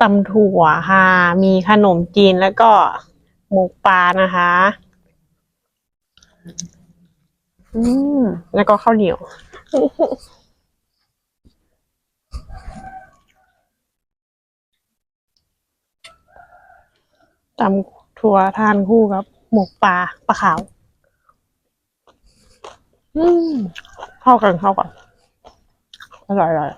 ตำถั่วค่ะ มีขนมจีนแล้วก็หมูปลานะคะ อืม แล้วก็ข้าวเหนียว ตำถั่วทานคู่กับ หมกปลาปลาขาว อืม เข้ากันเข้ากันอร่อยอร่อย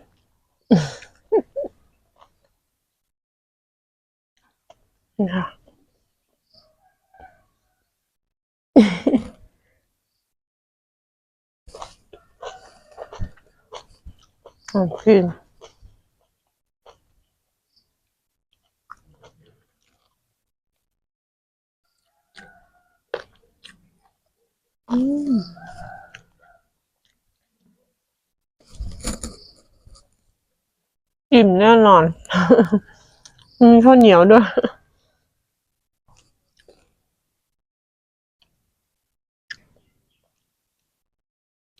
นี่ค่ะอืมกินอืมอิ่มแน่นอนมีข้าวเหนียวด้วย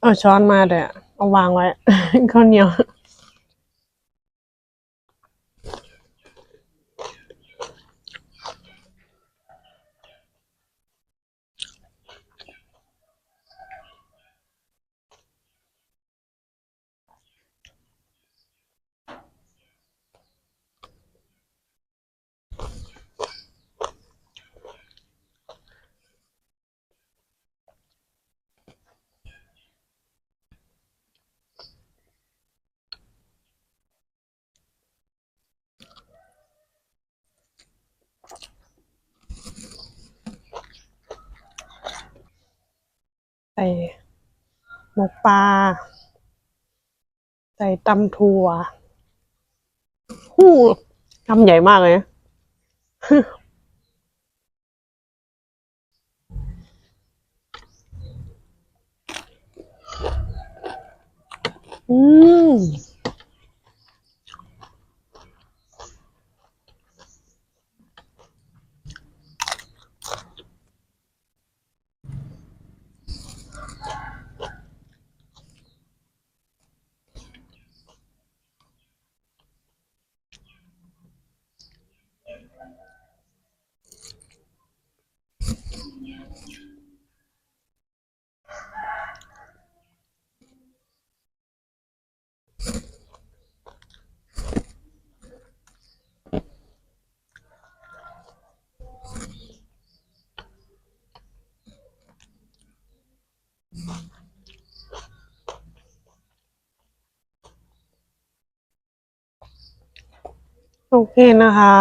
เอาช้อนมาเดี๋ยวเอาวางไว้ ข้าวเหนียว ส่หมกปลา ใส่ตำถั่วหู้ทำใหญ่มากเลยอืม โอเคนะคะ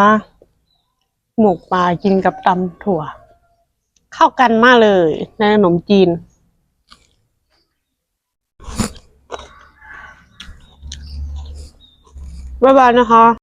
หมกปลากินกับตำถั่ว เข้ากันมากเลยในขนมจีน บ๊ายบายนะคะ